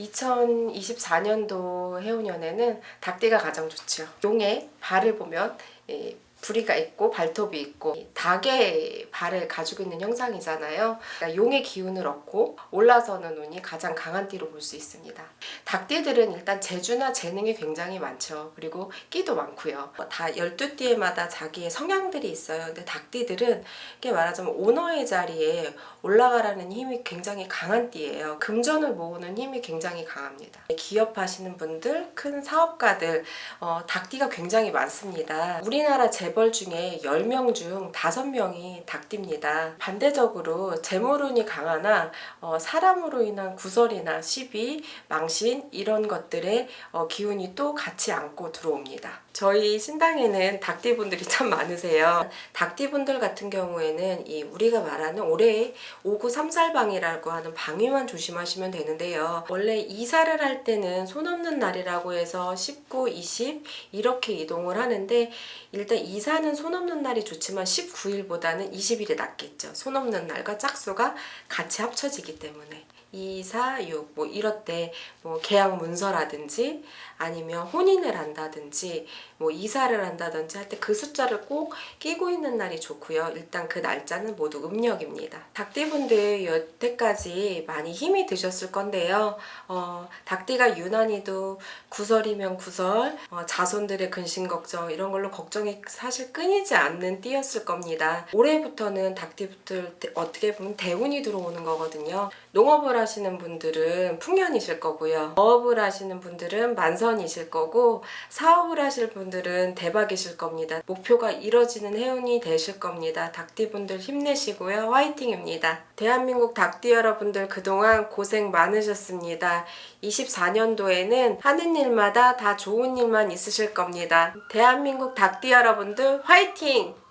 2024년도 해운년에는 닭띠가 가장 좋죠. 용의 발을 보면 이 부리가 있고 발톱이 있고 이 닭의 발을 가지고 있는 형상이잖아요. 그러니까 용의 기운을 얻고 올라서는 운이 가장 강한 띠로 볼 수 있습니다. 닭띠들은 일단 재주나 재능이 굉장히 많죠. 그리고 끼도 많고요. 다 12띠에마다 자기의 성향들이 있어요. 근데 닭띠들은 이게 말하자면 오너의 자리에 올라가라는 힘이 굉장히 강한 띠예요. 금전을 모으는 힘이 굉장히 강합니다. 기업 하시는 분들, 큰 사업가들, 어, 닭띠가 굉장히 많습니다. 우리나라 재벌 중에 10명 중 5명이 닭띠입니다. 반대적으로 재물운이 강하나 어, 사람으로 인한 구설이나 시비, 망신 이런 것들의 어, 기운이 또 같이 안고 들어옵니다. 저희 신당에는 닭띠분들이 참 많으세요. 닭띠분들 같은 경우에는 이 우리가 말하는 올해의 5구 삼살방이라고 하는 방위만 조심하시면 되는데요. 원래 이사를 할 때는 손 없는 날이라고 해서 19, 20 이렇게 이동을 하는데 일단 이사 는 손 없는 날이 좋지만 19일보다는 20일이 낫겠죠. 손 없는 날과 짝수가 같이 합쳐지기 때문에. 2, 4, 6, 뭐 이럴 때뭐 계약 문서라든지 아니면 혼인을 한다든지 뭐 이사를 한다든지 할 때 그 숫자를 꼭 끼고 있는 날이 좋고요. 일단 그 날짜는 모두 음력입니다. 닭띠분들 여태까지 많이 힘이 드셨을 건데요. 어, 닭띠가 유난히도 구설이면 구설, 어, 자손들의 근심 걱정 이런 걸로 걱정이 사실 끊이지 않는 띠였을 겁니다. 올해부터는 대- 어떻게 보면 대운이 들어오는 거거든요. 농업을 하시는 분들은 풍년이실 거고요. 어업을 하시는 분들은 만선이실 거고 사업을 하실 분들은 대박이실 겁니다. 목표가 이뤄지는 해운이 되실 겁니다. 닭띠분들 힘내시고요. 화이팅입니다. 대한민국 닭띠 여러분들 그동안 고생 많으셨습니다. 24년도에는 하는 일마다 다 좋은 일만 있으실 겁니다. 대한민국 닭띠 여러분들 화이팅!